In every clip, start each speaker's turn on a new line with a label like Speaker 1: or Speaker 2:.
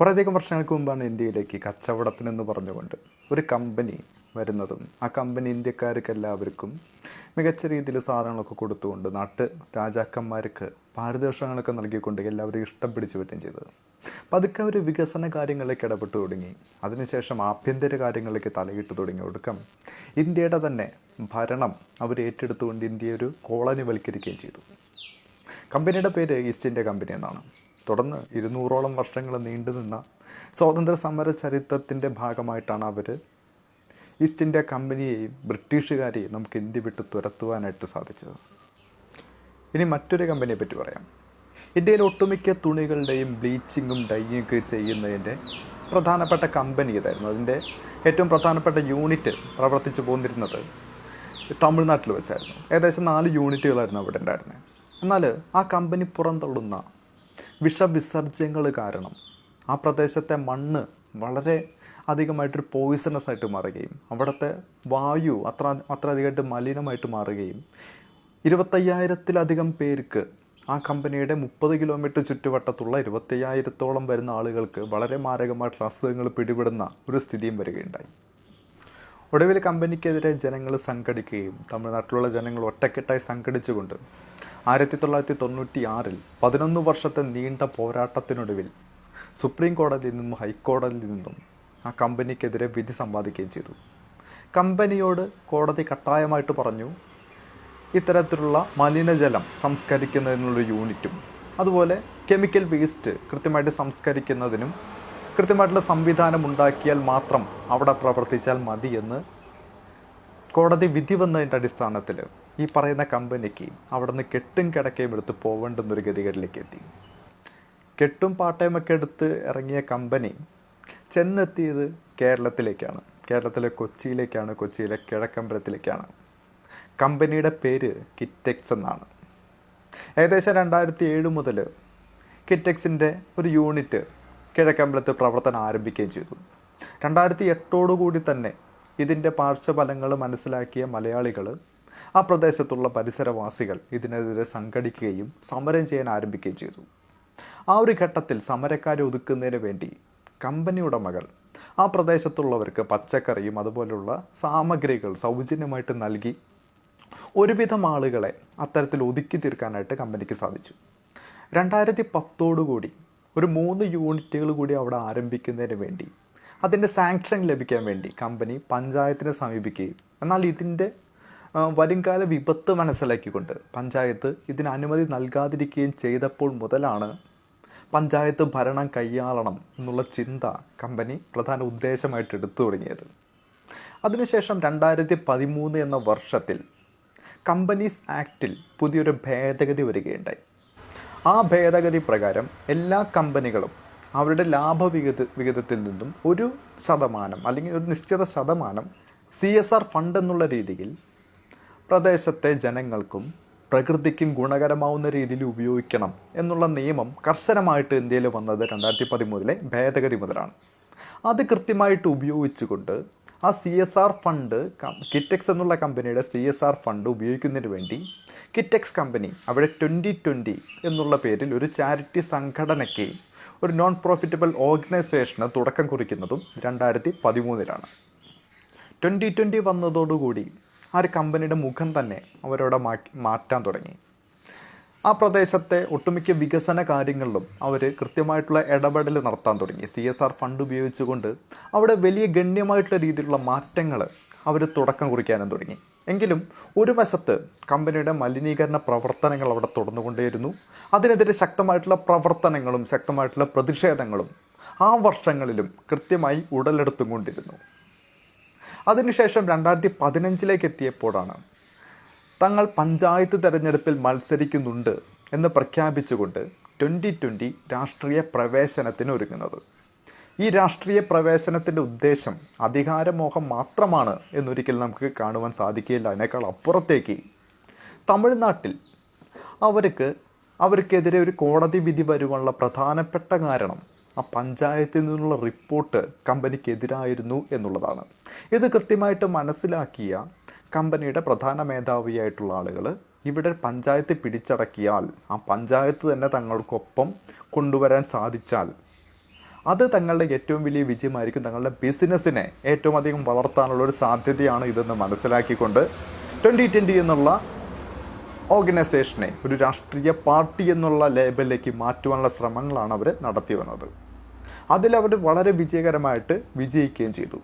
Speaker 1: കുറേയധികം വർഷങ്ങൾക്ക് മുമ്പാണ് ഇന്ത്യയിലേക്ക് കച്ചവടത്തിനെന്ന് പറഞ്ഞുകൊണ്ട് ഒരു കമ്പനി വരുന്നതും ആ കമ്പനി ഇന്ത്യക്കാർക്ക് എല്ലാവർക്കും മികച്ച രീതിയിൽ സാധനങ്ങളൊക്കെ കൊടുത്തുകൊണ്ട് നാട്ട് രാജാക്കന്മാർക്ക് പാരിതോഷങ്ങളൊക്കെ നൽകിക്കൊണ്ട് എല്ലാവരും ഇഷ്ടം പിടിച്ചു പറ്റുകയും ചെയ്തത്. പതുക്കെ അവർ വികസന കാര്യങ്ങളിലേക്ക് ഇടപെട്ട് തുടങ്ങി. അതിനുശേഷം ആഭ്യന്തര കാര്യങ്ങളിലേക്ക് തലയിട്ട് തുടങ്ങി ഒടുക്കം ഇന്ത്യയുടെ തന്നെ ഭരണം അവർ ഏറ്റെടുത്തുകൊണ്ട് ഇന്ത്യ ഒരു കോളനി വൽക്കരിക്കുകയും ചെയ്തു. കമ്പനിയുടെ പേര് ഈസ്റ്റ് ഇന്ത്യ കമ്പനി എന്നാണ്. തുടർന്ന് ഇരുന്നൂറോളം വർഷങ്ങൾ നീണ്ടുനിന്ന സ്വാതന്ത്ര്യ സമര ചരിത്രത്തിന്റെ ഭാഗമായിട്ടാണ് അവർ ഈസ്റ്റ് ഇന്ത്യ കമ്പനിയെയും ബ്രിട്ടീഷുകാരെയും നമുക്ക് ഇന്ത്യ വിട്ട് തുരത്തുവാനായിട്ട് സാധിച്ചത്. ഇനി മറ്റൊരു കമ്പനിയെ പറ്റി പറയാം. ഇന്ത്യയിൽ ഒട്ടുമിക്ക തുണികളുടെയും ബ്ലീച്ചിങ്ങും ഡൈയിങ് ഒക്കെ ചെയ്യുന്നതിന്റെ പ്രധാനപ്പെട്ട കമ്പനി ഇതായിരുന്നു അതിന്റെ ഏറ്റവും പ്രധാനപ്പെട്ട യൂണിറ്റ് പ്രവർത്തിച്ചു പോന്നിരുന്നത് തമിഴ്നാട്ടിൽ വെച്ചായിരുന്നു. ഏകദേശം നാല് യൂണിറ്റുകളായിരുന്നു അവിടെ ഉണ്ടായിരുന്നത്. എന്നാൽ ആ കമ്പനി പുറന്തള്ളുന്ന വിഷവിസർജ്യങ്ങൾ കാരണം ആ പ്രദേശത്തെ മണ്ണ് വളരെ അധികമായിട്ടൊരു പോയിസണസ് ആയിട്ട് മാറുകയും അവിടുത്തെ വായു അത്ര അത്ര അധികമായിട്ട് മലിനമായിട്ട് മാറുകയും ഇരുപത്തയ്യായിരത്തിലധികം പേർക്ക് ആ കമ്പനിയുടെ മുപ്പത് കിലോമീറ്റർ ചുറ്റുവട്ടത്തുള്ള ഇരുപത്തയ്യായിരത്തോളം വരുന്ന ആളുകൾക്ക് വളരെ മാരകമായിട്ടുള്ള അസുഖങ്ങൾ പിടിപെടുന്ന ഒരു സ്ഥിതിയും വരികയുണ്ടായി. ഒടുവിൽ കമ്പനിക്കെതിരെ ജനങ്ങൾ സംഘടിക്കുകയും തമിഴ്നാട്ടിലുള്ള ജനങ്ങൾ ഒറ്റക്കെട്ടായി സംഘടിച്ചുകൊണ്ട് ആയിരത്തി തൊള്ളായിരത്തി തൊണ്ണൂറ്റി ആറിൽ പതിനൊന്ന് വർഷത്തെ നീണ്ട പോരാട്ടത്തിനൊടുവിൽ സുപ്രീം കോടതിയിൽ നിന്നും ഹൈക്കോടതിയിൽ നിന്നും ആ കമ്പനിക്കെതിരെ വിധി സമ്പാദിക്കുകയും ചെയ്തു. കമ്പനിയോട് കോടതി കട്ടായമായിട്ട് പറഞ്ഞു ഇത്തരത്തിലുള്ള മലിനജലം സംസ്കരിക്കുന്നതിനുള്ള യൂണിറ്റും അതുപോലെ കെമിക്കൽ വേസ്റ്റ് കൃത്യമായിട്ട് സംസ്കരിക്കുന്നതിനും കൃത്യമായിട്ടുള്ള സംവിധാനം ഉണ്ടാക്കിയാൽ മാത്രം അവിടെ പ്രവർത്തിച്ചാൽ മതി എന്ന് കോടതി വിധി വന്നതിന്റെ അടിസ്ഥാനത്തിൽ ഈ പറയുന്ന കമ്പനിക്ക് അവിടെ നിന്ന് കെട്ടും കിടക്കയും എടുത്ത് പോവേണ്ടെന്നൊരു ഗതികേടിലേക്ക് എത്തി. കെട്ടും പാട്ടയുമൊക്കെ എടുത്ത് ഇറങ്ങിയ കമ്പനി ചെന്നെത്തിയത് കേരളത്തിലേക്കാണ്. കേരളത്തിലെ കൊച്ചിയിലേക്കാണ് കൊച്ചിയിലെ കിഴക്കമ്പലത്തിലേക്കാണ്. കമ്പനിയുടെ പേര് കിറ്റെക്സ് എന്നാണ്. ഏകദേശം രണ്ടായിരത്തി ഏഴ് മുതൽ കിറ്റെക്സിന്റെ ഒരു യൂണിറ്റ് കിഴക്കമ്പലത്ത് പ്രവർത്തനം ആരംഭിക്കുകയും ചെയ്തു. രണ്ടായിരത്തി എട്ടോടുകൂടി തന്നെ ഇതിന്റെ പാർശ്വഫലങ്ങൾ മനസ്സിലാക്കിയ മലയാളികൾ ആ പ്രദേശത്തുള്ള പരിസരവാസികൾ ഇതിനെതിരെ സംഘടിക്കുകയും സമരം ചെയ്യാൻ ആരംഭിക്കുകയും ചെയ്തു. ആ ഒരു ഘട്ടത്തിൽ സമരക്കാരെ ഒതുക്കുന്നതിന് വേണ്ടി കമ്പനി ഉടമകൾ ആ പ്രദേശത്തുള്ളവർക്ക് പച്ചക്കറിയും അതുപോലുള്ള സാമഗ്രികൾ സൗജന്യമായിട്ട് നൽകി ഒരുവിധം ആളുകളെ അത്തരത്തിൽ ഒതുക്കി തീർക്കാനായിട്ട് കമ്പനിക്ക് സാധിച്ചു. രണ്ടായിരത്തി പത്തോടുകൂടി ഒരു മൂന്ന് യൂണിറ്റുകൾ കൂടി അവിടെ ആരംഭിക്കുന്നതിന് വേണ്ടി. അതിന്റെ സാങ്ഷൻ ലഭിക്കാൻ വേണ്ടി കമ്പനി പഞ്ചായത്തിനെ സമീപിക്കുകയും. എന്നാൽ ഇതിന്റെ വരുംകാല വിപത്ത് മനസ്സിലാക്കിക്കൊണ്ട് പഞ്ചായത്ത് ഇതിന് അനുമതി നൽകാതിരിക്കുകയും ചെയ്തപ്പോൾ മുതലാണ് പഞ്ചായത്ത് ഭരണം കൈയാളണം എന്നുള്ള ചിന്ത കമ്പനി പ്രധാന ഉദ്ദേശമായിട്ട് എടുത്തു തുടങ്ങിയത്. അതിനുശേഷം രണ്ടായിരത്തി പതിമൂന്ന് എന്ന വർഷത്തിൽ കമ്പനീസ് ആക്റ്റിൽ പുതിയൊരു ഭേദഗതി വരികയുണ്ടായി. ആ ഭേദഗതി പ്രകാരം എല്ലാ കമ്പനികളും അവരുടെ ലാഭവിഹിത വിഹിതത്തിൽ നിന്നും ഒരു ശതമാനം അല്ലെങ്കിൽ ഒരു നിശ്ചിത ശതമാനം സി എസ് ആർ ഫണ്ട് എന്നുള്ള രീതിയിൽ പ്രദേശത്തെ ജനങ്ങൾക്കും പ്രകൃതിക്കും ഗുണകരമാവുന്ന രീതിയിൽ ഉപയോഗിക്കണം എന്നുള്ള നിയമം കർശനമായിട്ട് ഇന്ത്യയിൽ വന്നത് രണ്ടായിരത്തി പതിമൂന്നിലെ ഭേദഗതി മുതലാണ്. അത് കൃത്യമായിട്ട് ഉപയോഗിച്ചുകൊണ്ട് ആ C S R fund Kitex എന്നുള്ള കമ്പനിയുടെ സി എസ് ആർ ഫണ്ട് ഉപയോഗിക്കുന്നതിന് വേണ്ടി കിറ്റെക്സ് കമ്പനി അവിടെ ട്വന്റി ട്വന്റി എന്നുള്ള പേരിൽ ഒരു ചാരിറ്റി സംഘടനയ്ക്ക് ഒരു നോൺ പ്രോഫിറ്റബിൾ ഓർഗനൈസേഷന് തുടക്കം കുറിക്കുന്നതും രണ്ടായിരത്തി പതിമൂന്നിലാണ് ട്വന്റി ട്വന്റി വന്നതോടുകൂടി ആ ഒരു കമ്പനിയുടെ മുഖം തന്നെ അവരവിടെ മാറ്റാൻ തുടങ്ങി. ആ പ്രദേശത്തെ ഒട്ടുമിക്ക വികസന കാര്യങ്ങളിലും അവർ കൃത്യമായിട്ടുള്ള ഇടപെടൽ നടത്താൻ തുടങ്ങി. സി എസ് ആർ ഫണ്ട് ഉപയോഗിച്ചുകൊണ്ട് അവിടെ വലിയ ഗണ്യമായിട്ടുള്ള രീതിയിലുള്ള മാറ്റങ്ങൾ അവർ തുടക്കം കുറിക്കാനും തുടങ്ങി. എങ്കിലും ഒരു വശത്ത് കമ്പനിയുടെ മലിനീകരണ പ്രവർത്തനങ്ങൾ അവിടെ തുടർന്നുകൊണ്ടേയിരുന്നു. അതിനെതിരെ ശക്തമായിട്ടുള്ള പ്രവർത്തനങ്ങളും ശക്തമായിട്ടുള്ള പ്രതിഷേധങ്ങളും ആ വർഷങ്ങളിലും കൃത്യമായി ഉടലെടുത്തും കൊണ്ടിരുന്നു അതിനുശേഷം രണ്ടായിരത്തി പതിനഞ്ചിലേക്ക് എത്തിയപ്പോഴാണ് തങ്ങൾ പഞ്ചായത്ത് തെരഞ്ഞെടുപ്പിൽ മത്സരിക്കുന്നുണ്ട് എന്ന് പ്രഖ്യാപിച്ചുകൊണ്ട് ട്വന്റി ട്വന്റി രാഷ്ട്രീയ പ്രവേശനത്തിന് ഒരുങ്ങുന്നത്. ഈ രാഷ്ട്രീയ പ്രവേശനത്തിന്റെ ഉദ്ദേശം അധികാരമോഹം മാത്രമാണ് എന്നൊരിക്കൽ നമുക്ക് കാണുവാൻ സാധിക്കില്ല അതിനേക്കാൾ അപ്പുറത്തേക്ക് തമിഴ്നാട്ടിൽ അവർക്ക് അവർക്കെതിരെ ഒരു കോടതി വിധി വരുവാനുള്ള പ്രധാനപ്പെട്ട കാരണം ആ പഞ്ചായത്തിൽ നിന്നുള്ള റിപ്പോർട്ട് കമ്പനിക്കെതിരായിരുന്നു എന്നുള്ളതാണ്. ഇത് കൃത്യമായിട്ട് മനസ്സിലാക്കിയ കമ്പനിയുടെ പ്രധാന മേധാവിയായിട്ടുള്ള ആളുകൾ ഇവിടെ പഞ്ചായത്ത് പിടിച്ചടക്കിയാൽ ആ പഞ്ചായത്ത് തന്നെ തങ്ങൾക്കൊപ്പം കൊണ്ടുവരാൻ സാധിച്ചാൽ അത് തങ്ങളുടെ ഏറ്റവും വലിയ വിജയമായിരിക്കും. തങ്ങളുടെ ബിസിനസ്സിനെ ഏറ്റവും അധികം വളർത്താനുള്ള ഒരു സാധ്യതയാണ് ഇതെന്ന് മനസ്സിലാക്കിക്കൊണ്ട് ട്വന്റി ട്വന്റി എന്നുള്ള ഓർഗനൈസേഷനെ ഒരു രാഷ്ട്രീയ പാർട്ടി എന്നുള്ള ലേബലിലേക്ക് മാറ്റുവാനുള്ള ശ്രമങ്ങളാണ് അവർ നടത്തി വന്നത് അതിലവർ വളരെ വിജയകരമായിട്ട് വിജയിക്കുകയും ചെയ്തു.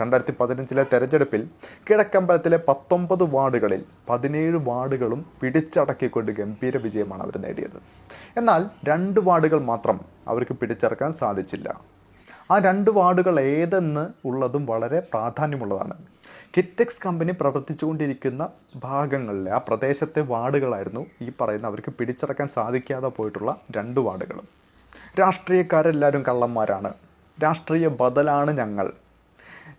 Speaker 1: രണ്ടായിരത്തി പതിനഞ്ചിലെ തെരഞ്ഞെടുപ്പിൽ കിഴക്കമ്പലത്തിലെ പത്തൊമ്പത് വാർഡുകളിൽ പതിനേഴ് വാർഡുകളും പിടിച്ചടക്കിക്കൊണ്ട് ഗംഭീര വിജയമാണ് അവർ നേടിയത്. എന്നാൽ രണ്ട് വാർഡുകൾ മാത്രം അവർക്ക് പിടിച്ചടക്കാൻ സാധിച്ചില്ല. ആ രണ്ട് വാർഡുകൾ ഏതെന്ന് ഉള്ളതും വളരെ പ്രാധാന്യമുള്ളതാണ്. കിറ്റെക്സ് കമ്പനി പ്രവർത്തിച്ചുകൊണ്ടിരിക്കുന്ന ഭാഗങ്ങളിലെ ആ പ്രദേശത്തെ വാർഡുകളായിരുന്നു ഈ പറയുന്ന അവർക്ക് പിടിച്ചടക്കാൻ സാധിക്കാതെ പോയിട്ടുള്ള രണ്ട് വാർഡുകളും. രാഷ്ട്രീയക്കാരെല്ലാവരും കള്ളന്മാരാണ്. രാഷ്ട്രീയ ബദലാണ് ഞങ്ങൾ.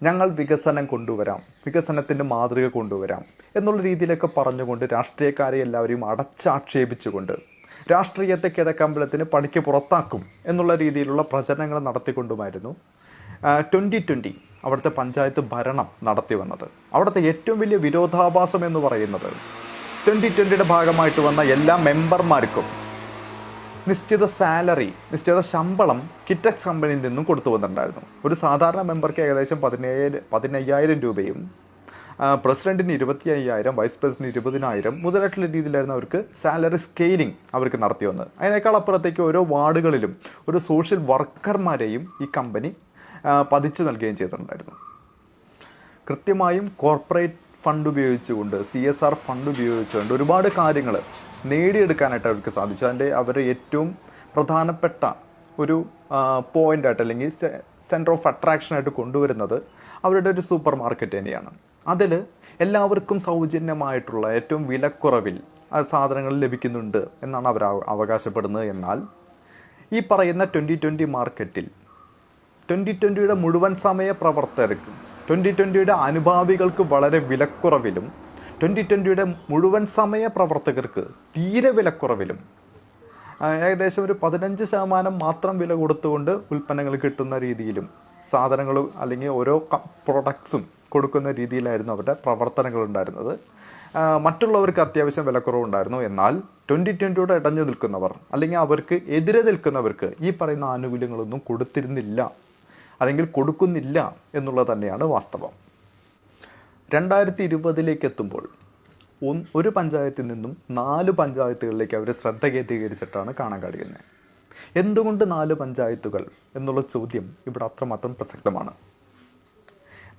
Speaker 1: ഞങ്ങൾ വികസനം കൊണ്ടുവരാം വികസനത്തിന്റെ മാതൃക കൊണ്ടുവരാം എന്നുള്ള രീതിയിലൊക്കെ പറഞ്ഞുകൊണ്ട് രാഷ്ട്രീയക്കാരെ എല്ലാവരെയും അടച്ചാക്ഷേപിച്ചുകൊണ്ട് രാഷ്ട്രീയത്തെ കിഴക്കമ്പലത്തിന് പണിക്ക് പുറത്താക്കും എന്നുള്ള രീതിയിലുള്ള പ്രചരണങ്ങൾ നടത്തിക്കൊണ്ടുമായിരുന്നു ട്വന്റി ട്വന്റി അവിടുത്തെ പഞ്ചായത്ത് ഭരണം നടത്തി വന്നത്. അവിടുത്തെ ഏറ്റവും വലിയ വിരോധാഭാസം എന്ന് പറയുന്നത് ട്വന്റി ട്വന്റിയുടെ ഭാഗമായിട്ട് വന്ന എല്ലാ മെമ്പർമാർക്കും നിശ്ചിത സാലറി നിശ്ചിത ശമ്പളം കിറ്റക്സ് കമ്പനിയിൽ നിന്നും കൊടുത്തു വന്നിട്ടുണ്ടായിരുന്നു. ഒരു സാധാരണ മെമ്പർക്ക് ഏകദേശം പതിനേഴ് പതിനയ്യായിരം രൂപയും പ്രസിഡന്റിന് ഇരുപത്തി അയ്യായിരം വൈസ് പ്രസിഡന്റ് ഇരുപതിനായിരം മുതലായിട്ടുള്ള രീതിയിലായിരുന്നു അവർക്ക് സാലറി സ്കെയിലിംഗ് അവർക്ക് നടത്തി വന്നത്. അതിനേക്കാൾ അപ്പുറത്തേക്ക് ഓരോ വാർഡുകളിലും ഒരു സോഷ്യൽ വർക്കർമാരെയും ഈ കമ്പനി പതിച്ചു നൽകുകയും ചെയ്തിട്ടുണ്ടായിരുന്നു. കൃത്യമായും കോർപ്പറേറ്റ് ഫണ്ട് ഉപയോഗിച്ചുകൊണ്ട് സി എസ് ആർ ഫണ്ട് ഉപയോഗിച്ചുകൊണ്ട് ഒരുപാട് കാര്യങ്ങൾ നേടിയെടുക്കാനായിട്ട് അവർക്ക് സാധിച്ചു. അതിന്റെ അവർ ഏറ്റവും പ്രധാനപ്പെട്ട ഒരു പോയിന്റായിട്ട് അല്ലെങ്കിൽ സെന്റർ ഓഫ് അട്രാക്ഷനായിട്ട് കൊണ്ടുവരുന്നത് അവരുടെ ഒരു സൂപ്പർ മാർക്കറ്റ് തന്നെയാണ്. അതിൽ എല്ലാവർക്കും സൗജന്യമായിട്ടുള്ള ഏറ്റവും വിലക്കുറവിൽ സാധനങ്ങൾ ലഭിക്കുന്നുണ്ട് എന്നാണ് അവർ അവകാശപ്പെടുന്നത്. എന്നാൽ ഈ പറയുന്ന ട്വന്റി ട്വന്റി മാർക്കറ്റിൽ ട്വന്റി ട്വന്റിയുടെ മുഴുവൻ സമയ പ്രവർത്തകർക്ക് ട്വന്റി ട്വന്റിയുടെ അനുഭാവികൾക്ക് വളരെ വിലക്കുറവിലും ട്വന്റി ട്വന്റിയുടെ മുഴുവൻ സമയ പ്രവർത്തകർക്ക് തീരെ വിലക്കുറവിലും. ഏകദേശം ഒരു പതിനഞ്ച് ശതമാനം മാത്രം വില കൊടുത്തുകൊണ്ട് ഉൽപ്പന്നങ്ങൾ കിട്ടുന്ന രീതിയിലും സാധനങ്ങൾ അല്ലെങ്കിൽ ഓരോ പ്രൊഡക്ട്സും കൊടുക്കുന്ന രീതിയിലായിരുന്നു അവരുടെ പ്രവർത്തനങ്ങൾ ഉണ്ടായിരുന്നത്. മറ്റുള്ളവർക്ക് അത്യാവശ്യം വിലക്കുറവുണ്ടായിരുന്നു. എന്നാൽ ട്വന്റി ട്വന്റിയോട് ഇടഞ്ഞു നിൽക്കുന്നവർ അല്ലെങ്കിൽ അവർക്ക് എതിരെ നിൽക്കുന്നവർക്ക് ഈ പറയുന്ന ആനുകൂല്യങ്ങളൊന്നും കൊടുത്തിരുന്നില്ല. അല്ലെങ്കിൽ കൊടുക്കുന്നില്ല എന്നുള്ളത് തന്നെയാണ് വാസ്തവം. രണ്ടായിരത്തി ഇരുപതിലേക്ക് എത്തുമ്പോൾ ഒരു പഞ്ചായത്തിൽ നിന്നും നാല് പഞ്ചായത്തുകളിലേക്ക് അവർ ശ്രദ്ധ കേന്ദ്രീകരിച്ചിട്ടാണ് കാണാൻ കഴിയുന്നത് എന്തുകൊണ്ട് നാല് പഞ്ചായത്തുകൾ എന്നുള്ള ചോദ്യം ഇവിടെ അത്രമാത്രം പ്രസക്തമാണ്?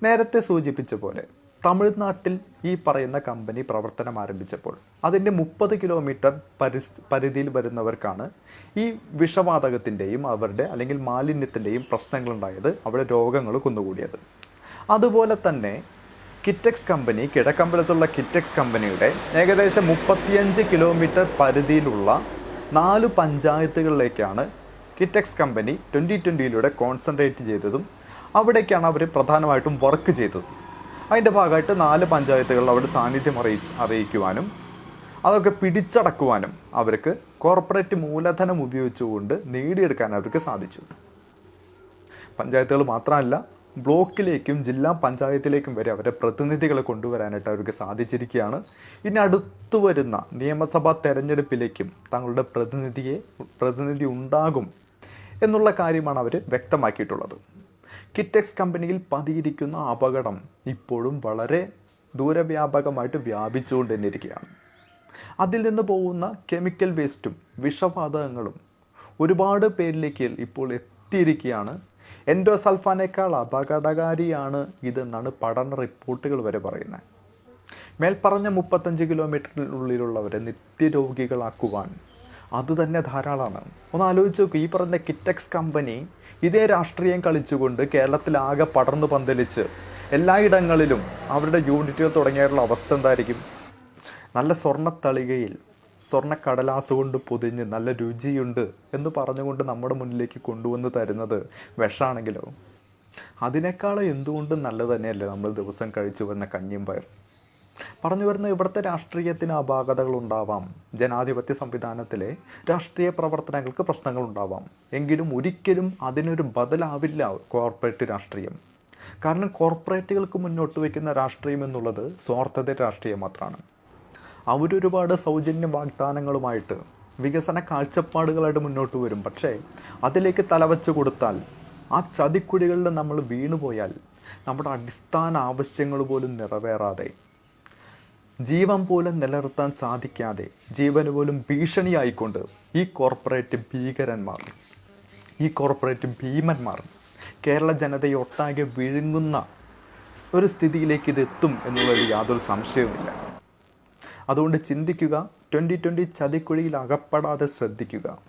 Speaker 1: നേരത്തെ സൂചിപ്പിച്ച പോലെ തമിഴ്നാട്ടിൽ ഈ പറയുന്ന കമ്പനി പ്രവർത്തനം ആരംഭിച്ചപ്പോൾ അതിന്റെ മുപ്പത് കിലോമീറ്റർ പരിസ് പരിധിയിൽ വരുന്നവർക്കാണ് ഈ വിഷവാതകത്തിന്റെയും അവരുടെ അല്ലെങ്കിൽ മാലിന്യത്തിന്റെയും പ്രശ്നങ്ങളുണ്ടായത് അവിടെ രോഗങ്ങൾ കുന്നുകൂടിയത്. അതുപോലെ തന്നെ കിറ്റക്സ് കമ്പനി കിഴക്കമ്പലത്തുള്ള കിറ്റക്സ് കമ്പനിയുടെ ഏകദേശം മുപ്പത്തിയഞ്ച് കിലോമീറ്റർ പരിധിയിലുള്ള നാല് പഞ്ചായത്തുകളിലേക്കാണ് കിറ്റക്സ് കമ്പനി ട്വന്റി ട്വന്റിയിലൂടെ കോൺസെൻട്രേറ്റ് ചെയ്തതും അവിടേക്കാണ് അവർ പ്രധാനമായിട്ടും വർക്ക് ചെയ്തത്. അതിന്റെ ഭാഗമായിട്ട് നാല് പഞ്ചായത്തുകളിൽ അവിടെ സാന്നിധ്യം അറിയിച്ച് അറിയിക്കുവാനും അതൊക്കെ പിടിച്ചടക്കുവാനും അവർക്ക് കോർപ്പറേറ്റ് മൂലധനം ഉപയോഗിച്ചുകൊണ്ട് നേടിയെടുക്കാൻ അവർക്ക് സാധിച്ചു. പഞ്ചായത്തുകൾ മാത്രമല്ല ബ്ലോക്കിലേക്കും ജില്ലാ പഞ്ചായത്തിലേക്കും വരെ അവരുടെ പ്രതിനിധികളെ കൊണ്ടുവരാനായിട്ട് അവർക്ക് സാധിച്ചിരിക്കുകയാണ്. ഇനി അടുത്തു വരുന്ന നിയമസഭാ തെരഞ്ഞെടുപ്പിലേക്കും തങ്ങളുടെ പ്രതിനിധിയെ പ്രതിനിധി ഉണ്ടാകും എന്നുള്ള കാര്യമാണ് അവർ വ്യക്തമാക്കിയിട്ടുള്ളത്. കിറ്റക്സ് കമ്പനിയിൽ പതിയിരിക്കുന്ന അപകടം ഇപ്പോഴും വളരെ ദൂരവ്യാപകമായിട്ട് വ്യാപിച്ചുകൊണ്ട് തന്നെ അതിൽ നിന്ന് പോകുന്ന കെമിക്കൽ വേസ്റ്റും വിഷവാതകങ്ങളും ഒരുപാട് പേരിലേക്ക് ഇപ്പോൾ എത്തിയിരിക്കുകയാണ്. എൻഡോസൾഫാനേക്കാൾ അപകടകാരിയാണ് ഇതെന്നാണ് പഠന റിപ്പോർട്ടുകൾ വരെ പറയുന്നത്. മേൽപ്പറഞ്ഞ മുപ്പത്തഞ്ച് കിലോമീറ്ററിനുള്ളിലുള്ളവരെ നിത്യരോഗികളാക്കുവാൻ അത് തന്നെ ധാരാളമാണ് ഒന്ന് ആലോചിച്ച് നോക്കൂ ഈ പറഞ്ഞ കിറ്റക്സ് കമ്പനി ഇതേ രാഷ്ട്രീയം കളിച്ചുകൊണ്ട് കേരളത്തിലാകെ പടർന്നു പന്തലിച്ച് എല്ലായിടങ്ങളിലും അവരുടെ യൂണിറ്റുകൾ തുടങ്ങിയിട്ടുള്ള അവസ്ഥ എന്തായിരിക്കും? നല്ല സ്വർണത്തളികയിൽ സ്വർണ കടലാസ് കൊണ്ട് പൊതിഞ്ഞ് നല്ല രുചിയുണ്ട് എന്ന് പറഞ്ഞുകൊണ്ട് നമ്മുടെ മുന്നിലേക്ക് കൊണ്ടുവന്ന് തരുന്നത് വിഷമാണെങ്കിലോ അതിനേക്കാളും എന്തുകൊണ്ടും നല്ലത് തന്നെയല്ലേ നമ്മൾ ദിവസം കഴിച്ചു വന്ന കഞ്ഞിയും പയർ പറഞ്ഞു വരുന്ന ഇവിടുത്തെ രാഷ്ട്രീയത്തിന് അപാകതകൾ ഉണ്ടാവാം ജനാധിപത്യ സംവിധാനത്തിലെ രാഷ്ട്രീയ പ്രവർത്തനങ്ങൾക്ക് പ്രശ്നങ്ങൾ ഉണ്ടാവാം എങ്കിലും ഒരിക്കലും അതിനൊരു ബദലാവില്ല കോർപ്പറേറ്റ് രാഷ്ട്രീയം. കാരണം കോർപ്പറേറ്റുകൾക്ക് മുന്നോട്ട് വയ്ക്കുന്ന രാഷ്ട്രീയം എന്നുള്ളത് സ്വാർത്ഥത രാഷ്ട്രീയം മാത്രമാണ്. അവരൊരുപാട് സൗജന്യ വാഗ്ദാനങ്ങളുമായിട്ട് വികസന കാഴ്ചപ്പാടുകളായിട്ട് മുന്നോട്ട് വരും. പക്ഷേ അതിലേക്ക് തലവച്ച് കൊടുത്താൽ ആ ചതിക്കുഴികളിൽ നമ്മൾ വീണുപോയാൽ നമ്മുടെ അടിസ്ഥാന ആവശ്യങ്ങൾ പോലും നിറവേറാതെ ജീവൻ പോലും നിലനിർത്താൻ സാധിക്കാതെ ജീവന് പോലും ഭീഷണിയായിക്കൊണ്ട് ഈ കോർപ്പറേറ്റ് ഭീകരന്മാർ ഈ കോർപ്പറേറ്റ് ഭീമന്മാർ കേരള ജനതയെ ഒട്ടാകെ വിഴുങ്ങുന്ന ഒരു സ്ഥിതിയിലേക്ക് ഇത് എത്തും എന്നുള്ളതിൽ യാതൊരു സംശയവുമില്ല. അതുകൊണ്ട് ചിന്തിക്കുക ട്വന്റി ട്വന്റി ചതിക്കുഴിയിൽ അകപ്പെടാതെ ശ്രദ്ധിക്കുക.